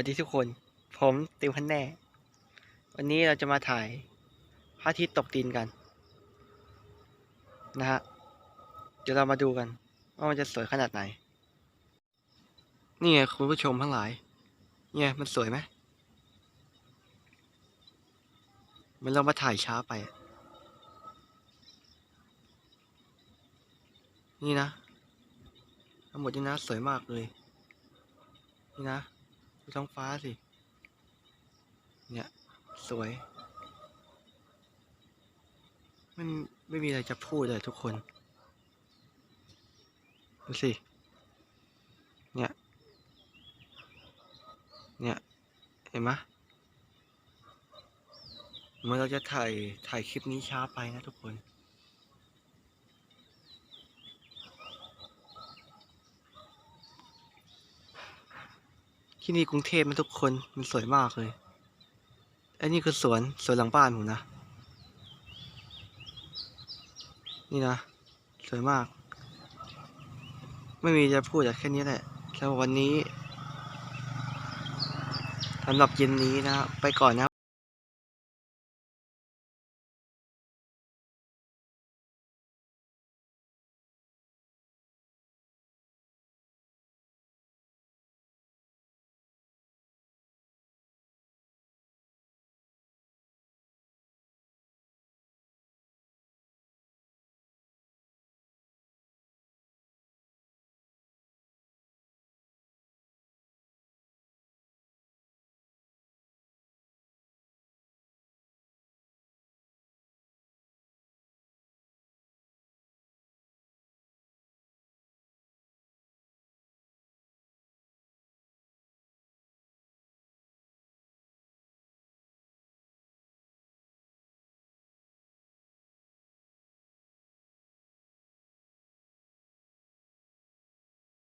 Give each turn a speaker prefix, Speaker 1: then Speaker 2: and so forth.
Speaker 1: วัสดีทุกคน ผมติวพันแน่ วันนี้เราจะมาถ่ายพระอาทิตย์ตกดินกัน นะฮะ เดี๋ยวเรามาดูกัน ว่ามันจะสวยขนาดไหน นี่ไงคุณผู้ชมทั้งหลาย เนี่ยมันสวยไหมมันเรามาถ่ายช้าไป นี่นะทั้งหมดนี่นะ สวยมากเลย นี่นะ ดูท้องฟ้าสิ เนี่ย สวยม่มีไม่มีอะไรจะพูดเลยทุกคน ดูสิ เนี่ย เนี่ย เห็นไหมเหมื่อนเราจะถ่าย ถ่ายคลิปนี้ช้าไปนะทุกคน ที่นี่กรุงเทพมันทุกคนมันสวยมากเลยไอ้นี่คือสวนสวนหลังบ้านผมนะ นี่นะ สวยมาก ไม่มีจะพูดแต่แค่นี้แหละสำหรับวันนี้สำหรับเย็นนี้นะ ไปก่อนนะ